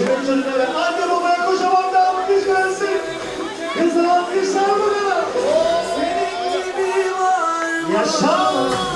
Yönetmenine ve anne babaya kocaman bir alkış versin. Kızın alkışlar bu kadar. Senin gibi var. Yaşa.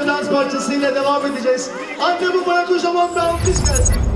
bir dans parçasıyla devam edeceğiz. Anne bu bana kocaman bir alkış gelsin.